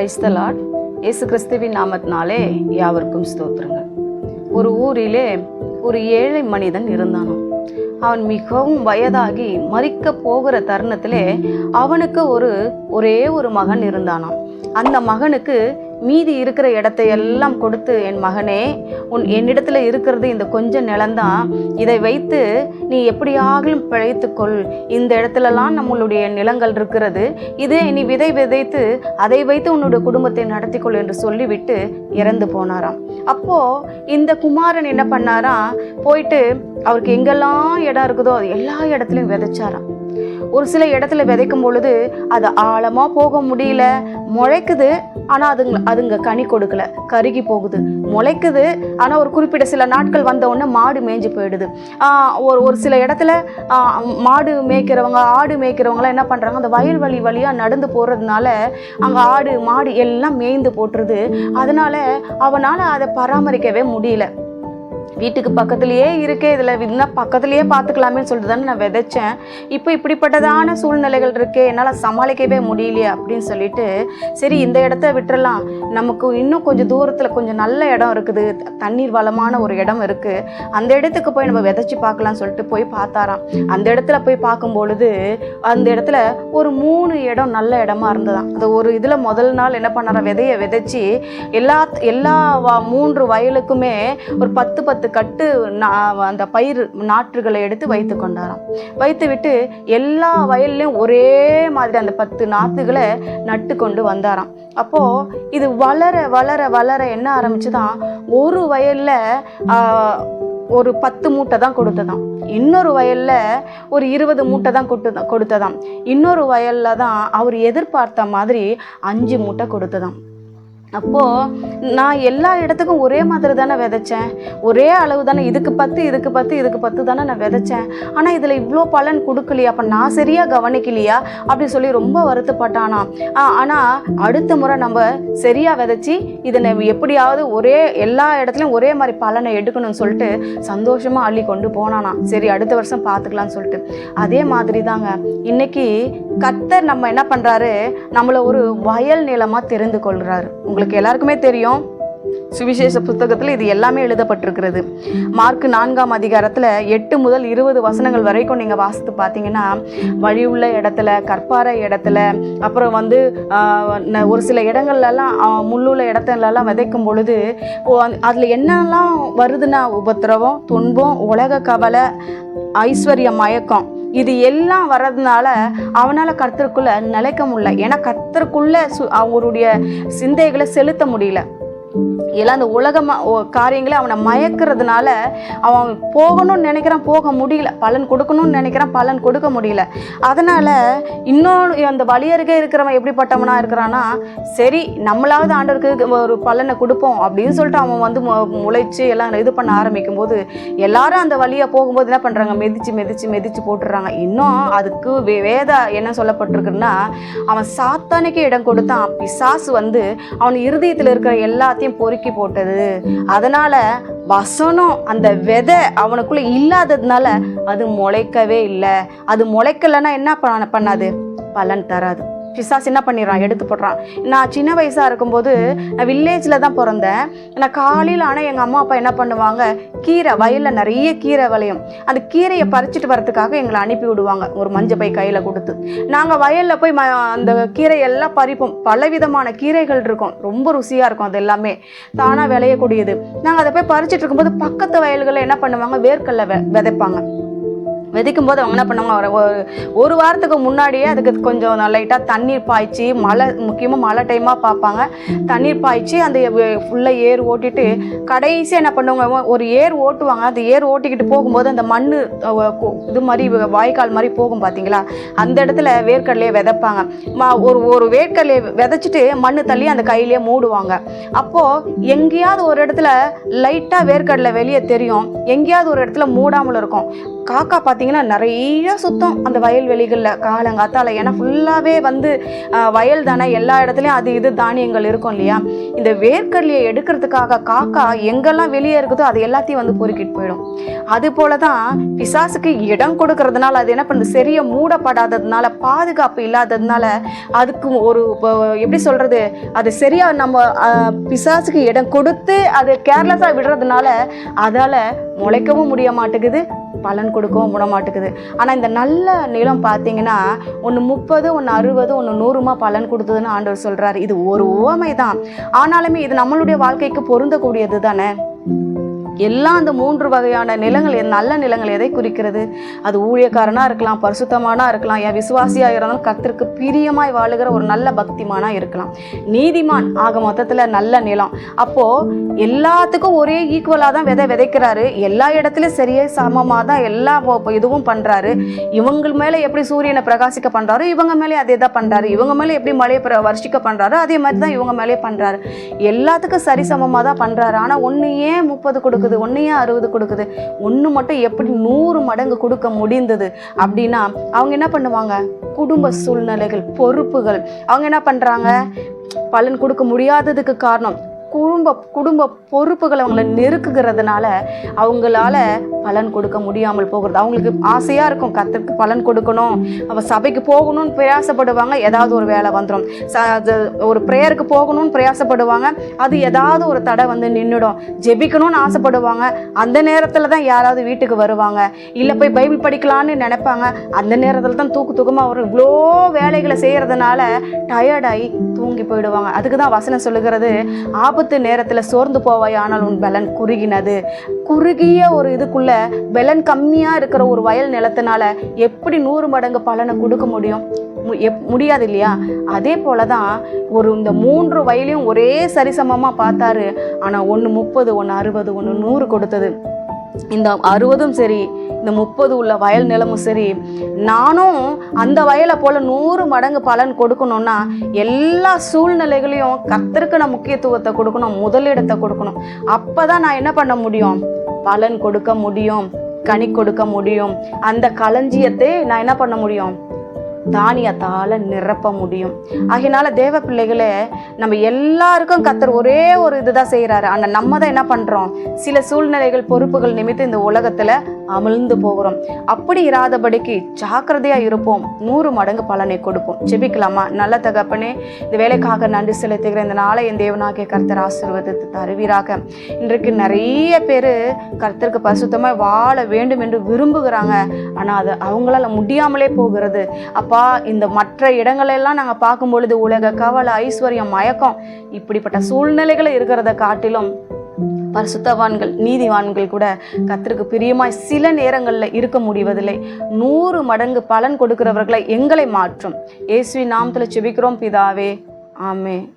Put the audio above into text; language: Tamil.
கிரைஸ்தலாட் இயேசு கிறிஸ்துவின் நாமத்தினாலே யாவருக்கும் ஸ்தோத்திரங்கள். ஒரு ஊரிலே ஒரு ஏழை மனிதன் இருந்தானாம். அவன் மிகவும் வயதாகி மறிக்க போகிற தருணத்திலே அவனுக்கு ஒரு ஒரே ஒரு மகன் இருந்தானாம். அந்த மகனுக்கு மீதி இருக்கிற இடத்தை எல்லாம் கொடுத்து என் மகனே உன் என்னிடத்துல இருக்கிறது இந்த கொஞ்ச நிலம்தான். இதை வைத்து நீ எப்படியாகிலும் பிழைத்துக்கொள் இந்த இடத்துலலாம் நம்மளுடைய நிலங்கள் இருக்கிறது. இதே நீ விதை விதைத்து அதை வைத்து உன்னுடைய குடும்பத்தை நடத்திக்கொள் என்று சொல்லிவிட்டு இறந்து போனாராம். அப்போ இந்த குமாரன் என்ன பண்ணாராம்? போயிட்டு அவருக்கு எங்கெல்லாம் இடம் இருக்குதோ அது எல்லா இடத்துலையும் விதைச்சாராம். ஒரு சில இடத்துல விதைக்கும் பொழுது அது ஆழமாக போக முடியல. முளைக்குது. ஆனால் அதுங்க அதுங்க கனி கொடுக்கல. கருகி போகுது. முளைக்குது. ஆனால் ஒரு குறிப்பிட்ட சில நாட்கள் வந்தவுடனே மாடு மேய்ஞ்சு போயிடுது. ஒரு ஒரு சில இடத்துல மாடு மேய்க்கிறவங்க ஆடு மேய்க்கிறவங்களாம் என்ன பண்ணுறாங்க அந்த வயல் வழி வழியாக நடந்து போகிறதுனால அங்கே ஆடு மாடு எல்லாம் மேய்ந்து போட்டுருது. அதனால் அவனால் அதை பராமரிக்கவே முடியல. வீட்டுக்கு பக்கத்துலேயே இருக்கே இதில் இன்னும் பக்கத்துலேயே பார்த்துக்கலாமேன்னு சொல்லிட்டு தானே நான் விதைச்சேன். இப்போ இப்படிப்பட்டதான சூழ்நிலைகள் இருக்கே என்னால் சமாளிக்கவே முடியலையே அப்படின்னு சொல்லிட்டு சரி இந்த இடத்த விட்டுறலாம். நமக்கு இன்னும் கொஞ்சம் தூரத்தில் கொஞ்சம் நல்ல இடம் இருக்குது தண்ணீர் வளமான ஒரு இடம் இருக்குது அந்த இடத்துக்கு போய் நம்ம விதைச்சி பார்க்கலாம்னு சொல்லிட்டு போய் பார்த்தாராம். அந்த இடத்துல போய் பார்க்கும் பொழுது அந்த இடத்துல ஒரு மூணு இடம் நல்ல இடமா இருந்ததாம். அந்த ஒரு இதில் முதல் நாள் என்ன பண்ணாரா விதையை விதைச்சி எல்லா எல்லா மூன்று வயலுக்குமே ஒரு பத்து பத்து கட்டு நா- அந்த பயிர் நாற்றுகளை எடுத்து வைத்து கொண்டாராம். வைத்து விட்டு எல்லா வயல்லையும் ஒரே மாதிரி அந்த பத்து நாற்றுகளை நட்டு கொண்டு வந்தாராம். அப்போ இது வளர வளர வளர என்ன ஆரம்பிச்சுதான் ஒரு வயல்ல ஒரு பத்து மூட்டை தான் கொடுத்ததாம். இன்னொரு வயல்ல ஒரு இருபது மூட்டை தான் கொடுத்ததாம் கொடுத்ததாம். இன்னொரு வயல்ல தான் அவர் எதிர்பார்த்த மாதிரி அஞ்சு மூட்டை கொடுத்ததாம். அப்போது நான் எல்லா இடத்துக்கும் ஒரே மாதிரி தானே விதைச்சேன். ஒரே அளவு தானே இதுக்கு பத்து இதுக்கு பத்து இதுக்கு பத்து தானே நான் விதைச்சேன். ஆனால் இதில் இவ்வளோ பலன் கொடுக்கலையா? அப்போ நான் சரியாக கவனிக்கலையா? அப்படின்னு சொல்லி ரொம்ப வருத்தப்பட்டானா. ஆனால் அடுத்த முறை நம்ம சரியாக விதைச்சி இதை எப்படியாவது ஒரே எல்லா இடத்துலையும் ஒரே மாதிரி பலனை எடுக்கணும்னு சொல்லிட்டு சந்தோஷமாக அள்ளி கொண்டு போனானா. சரி அடுத்த வருஷம் பார்த்துக்கலாம்னு சொல்லிட்டு. அதே மாதிரி தாங்க. இன்றைக்கி கத்தர் நம்ம என்ன பண்ணுறாரு நம்மளை ஒரு வயல் நிலமாக தெரிந்து கொள்கிறாரு உங்களுக்கு உங்களுக்கு எல்லாருக்குமே தெரியும். சுவிசேஷ புத்தகத்தில் இது எல்லாமே எழுதப்பட்டிருக்கிறது. மார்க் நான்காம் அதிகாரத்தில் எட்டு முதல் இருபது வசனங்கள் வரைக்கும் நீங்கள் வாசித்து பார்த்தீங்கன்னா வழி உள்ள இடத்துல கற்பாறை இடத்துல அப்புறம் வந்து ந- ஒரு சில இடங்கள்லலாம் முள்ளுள்ள இடத்துலலாம் விதைக்கும் பொழுது அதில் என்னெல்லாம் வருதுன்னா உபத்திரவம் துன்பம் உலக கவலை ஐஸ்வர்ய மயக்கம். இது எல்லாம் வர்றதுனால அவனால் கர்த்தருக்குள்ளே நிலைக்க முடியல. ஏன்னா கர்த்தருக்குள்ளே சு அவருடைய சிந்தைகளை செலுத்த முடியல. எல்லாம் அந்த உலக காரியங்களை அவனை மயக்கிறதுனால அவன் போகணும்னு நினைக்கிறான் போக முடியல. பலன் கொடுக்கணும்னு நினைக்கிறான் பலன் கொடுக்க முடியல. அதனால் இன்னொன்று அந்த வழி அருகே இருக்கிறவன் எப்படிப்பட்டவனா இருக்கிறான்னா சரி நம்மளாவது ஆண்டவருக்கு ஒரு பலனை கொடுப்போம் அப்படின்னு சொல்லிட்டு அவன் வந்து மு- முளைச்சு எல்லாம் இது பண்ண ஆரம்பிக்கும் போது எல்லாரும் அந்த வழியாக போகும்போது என்ன பண்ணுறாங்க மெதிச்சு மெதிச்சு மெதிச்சு போட்டுடுறாங்க. இன்னும் அதுக்கு வே- வேத என்ன சொல்லப்பட்டிருக்குன்னா அவன் சாத்தானுக்கே இடம் கொடுத்தான். பிசாசு வந்து அவன் இருதயத்தில் இருக்கிற எல்லாத்தையும் பொறுக்கி போட்டது. அதனால வசனம் அந்த விதை அவனுக்குள்ள இல்லாததுனால அது முளைக்கவே இல்லை. அது முளைக்கலைன்னா என்ன பண்ண பண்ணாது? பலன் தராது. பிசாஸ் என்ன பண்ணிடுறான்? எடுத்து போடுறான். நான் சின்ன வயசாக இருக்கும்போது நான் வில்லேஜில் தான் பிறந்தேன். நான் காலையில் ஆனால் எங்கள் அம்மா அப்பா என்ன பண்ணுவாங்க? கீரை வயலில் நிறைய கீரை விளையும். அந்த கீரையை பறிச்சுட்டு வரதுக்காக எங்களை அனுப்பி விடுவாங்க. ஒரு மஞ்சள் பை கையில் கொடுத்து. நாங்கள் வயலில் போய் ம அந்த கீரையெல்லாம் பறிப்போம். பலவிதமான கீரைகள் இருக்கும். ரொம்ப ருசியாக இருக்கும் அது எல்லாமே. தானாக விளையக்கூடியது. நாங்கள் அதை போய் பறிச்சுட்டு இருக்கும்போது பக்கத்து வயல்களில் என்ன பண்ணுவாங்க? வேர்க்கல்ல விதைப்பாங்க. விதைக்கும் போது அவங்க என்ன பண்ணுவாங்க? ஒரு- ஒரு- ஒரு வாரத்துக்கு முன்னாடியே அதுக்கு கொஞ்சம் லைட்டாக தண்ணீர் பாய்ச்சி மழை முக்கியமாக மழை டைமாக பார்ப்பாங்க. தண்ணீர் பாய்ச்சி அந்த ஃபுல்லாக ஏர் ஓட்டிட்டு கடைசியாக என்ன பண்ணுவாங்க? ஒரு ஏர் ஓட்டுவாங்க. அந்த ஏர் ஓட்டிக்கிட்டு போகும்போது அந்த மண் இது மாதிரி வாய்க்கால் மாதிரி போகும் பார்த்தீங்களா அந்த இடத்துல வேர்க்கடலையை விதைப்பாங்க. ஒரு ஒரு வேர்க்கடலையை விதைச்சிட்டு மண் தள்ளி அந்த கையிலேயே மூடுவாங்க. அப்போது எங்கேயாவது ஒரு இடத்துல லைட்டாக வேர்க்கடலை வெளியே தெரியும். எங்கேயாவது ஒரு இடத்துல மூடாமல் இருக்கும். காக்கா பார்த்தீங்கன்னா நிறைய சுத்தம் அந்த வயல்வெளிகளில் காலங்காத்தால். ஏன்னா ஃபுல்லாகவே வந்து வயல் தானே எல்லா இடத்துலையும் அது இது தானியங்கள் இருக்கும் இல்லையா? இந்த வேர்க்கடலையை எடுக்கிறதுக்காக காக்கா எங்கெல்லாம் வெளியே இருக்குதோ அது எல்லாத்தையும் வந்து பொறுக்கிட்டு போயிடும். அது போல தான் பிசாசுக்கு இடம் கொடுக்கறதுனால அது என்ன பண்ணுது? சரியா மூடப்படாததுனால பாதுகாப்பு இல்லாததுனால அதுக்கு ஒரு இப்போ எப்படி சொல்கிறது அது சரியாக நம்ம பிசாசுக்கு இடம் கொடுத்து அது கேர்லெஸ்ஸாக விடுறதுனால அதால் முளைக்கவும் முடிய மாட்டேங்குது. பலன் கொடுக்கவும் விட மாட்டேங்குது ஆனால் இந்த நல்ல நிலம் பார்த்தீங்கன்னா ஒன்று முப்பது ஒன்று அறுபது ஒன்று நூறுமா பலன் கொடுத்ததுன்னு ஆண்டவர் சொல்கிறாரு இது ஒரு உவமை தான் ஆனாலுமே இது நம்மளுடைய வாழ்க்கைக்கு பொருந்தக்கூடியது தானே எல்லா அந்த மூன்று வகையான நிலங்கள் நல்ல நிலங்கள் எதை குறிக்கிறது? அது ஊழியக்காரனாக இருக்கலாம் பரிசுத்தமானா இருக்கலாம் என் விசுவாசியாக இருந்தாலும் கத்திற்கு பிரியமாய் வாழுகிற ஒரு நல்ல பக்திமானாக இருக்கலாம். நீதிமான் ஆக மொத்தத்தில் நல்ல நிலம். அப்போது எல்லாத்துக்கும் ஒரே ஈக்குவலாக தான் விதை விதைக்கிறாரு. எல்லா இடத்துலையும் சரியே சமமாக தான் எல்லா இதுவும் பண்ணுறாரு இவங்க மேலே எப்படி சூரியனை பிரகாசிக்க பண்ணுறாரு இவங்க மேலே அதே தான் பண்ணுறாரு இவங்க மேலே எப்படி மழையை பிர- வருஷிக்க பண்ணுறாரு அதே மாதிரி தான் இவங்க மேலே பண்ணுறாரு எல்லாத்துக்கும் சரிசமமாக தான் பண்ணுறாரு ஆனால் ஒன்று ஏன் முப்பது கொடுக்குது? கொடுக்குது ஒன்றையே அறுபது கொடுக்குது. ஒன்று மட்டும் எப்படி நூறு மடங்கு கொடுக்க முடிந்தது அப்படின்னா அவங்க என்ன பண்ணுவாங்க? குடும்ப சூழ்நிலைகள் பொறுப்புகள். அவங்க என்ன பண்ணுறாங்க பலன் கொடுக்க முடியாததுக்கு காரணம். குடும்ப குடும்ப பொறுப்புகள் அவங்கள நெருக்குகிறதுனால அவங்களால பலன் கொடுக்க முடியாமல் போகிறது. அவங்களுக்கு ஆசையாக இருக்கும் கத்திற்கு பலன் கொடுக்கணும். அவள் சபைக்கு போகணும்னு பிரயாசப்படுவாங்க ஏதாவது ஒரு வேலை வந்துடும் ச ஒரு ப்ரேயருக்கு போகணும்னு பிரயாசப்படுவாங்க அது ஏதாவது ஒரு தடை வந்து நின்றுடும் ஜெபிக்கணும்னு ஆசைப்படுவாங்க அந்த நேரத்தில் தான் யாராவது வீட்டுக்கு வருவாங்க. இல்லை போய் பைபிள் படிக்கலான்னு நினைப்பாங்க அந்த நேரத்தில் தான் தூக்கு தூக்கமாக வரும் இவ்வளோ வேலைகளை செய்கிறதுனால டயர்டாகி தூங்கி போயிடுவாங்க. அதுக்கு தான் வசனம் சொல்லுகிறது ஆபத்து நேரத்தில் சோர்ந்து போவாய் ஆனால் உன் பலன் குறுகினது. குறுகிய ஒரு இதுக்குள்ள பலன் கம்மியாக இருக்கிற ஒரு வயல் நிலத்தினால எப்படி நூறு மடங்கு பலனை கொடுக்க முடியும்? மு- எப்- முடியாது இல்லையா? அதே போல தான் ஒரு இந்த மூன்று வயலையும் ஒரே சரிசமமாக பார்த்தாரு. ஆனால் ஒன்று முப்பது ஒன்று அறுபது ஒன்று நூறு கொடுத்தது. இந்த அறுபதும் சரி இந்த முப்பது உள்ள வயல் நிலமும் சரி நானும் அந்த வயலை போல் நூறு மடங்கு பலன் கொடுக்கணும்னா எல்லா சூழ்நிலைகளையும் கர்த்தருக்கு நான் முக்கியத்துவத்தை கொடுக்கணும் முதலிடத்தை கொடுக்கணும். அப்போ தான் நான் என்ன பண்ண முடியும்? பலன் கொடுக்க முடியும் கனி கொடுக்க முடியும். அந்த களஞ்சியத்தை நான் என்ன பண்ண முடியும்? தானியத்தால் நிரப்ப முடியும். ஆகையினால தேவ பிள்ளைகளே நம்ம எல்லாருக்கும் கத்தர் ஒரே ஒரு இதுதான் செய்கிறாரு ஆனால் நம்ம தான் என்ன பண்ணுறோம் சில சூழ்நிலைகள் பொறுப்புகள் நிமித்து இந்த உலகத்தில் அமிழ்ந்து போகிறோம். அப்படி இராதபடிக்கு ஜாக்கிரதையாக இருப்போம். நூறு மடங்கு பலனை கொடுப்போம். ஜெபிக்கலாமா? நல்ல தகப்பனே இந்த வேலைக்காக நன்றி செலுத்துகிற இந்த நாளை என் தேவனாகிய கர்த்தர் ஆசீர்வாதத்தை தருவீராக. இன்றைக்கு நிறைய பேர் கர்த்தருக்கு பரிசுத்தமாக வாழ வேண்டும் என்று விரும்புகிறாங்க. ஆனால் அது அவங்களால முடியாமலே போகிறது. அப்பா இந்த மற்ற இடங்களெல்லாம் நாங்கள் பார்க்கும் பொழுது உலக கவலை ஐஸ்வர்யம் மயக்கம் இப்படிப்பட்ட சூழ்நிலைகள் இருக்கிறத காட்டிலும் பரிசுத்தவான்கள் நீதிவான்கள் கூட கத்திற்கு பிரியமாய் சில நேரங்களில் இருக்க முடிவதில்லை. நூறு மடங்கு பலன் கொடுக்கிறவர்களை எங்களை மாற்றும். இயேசுவின் நாமத்தில் செபிக்கிறோம் பிதாவே. ஆமே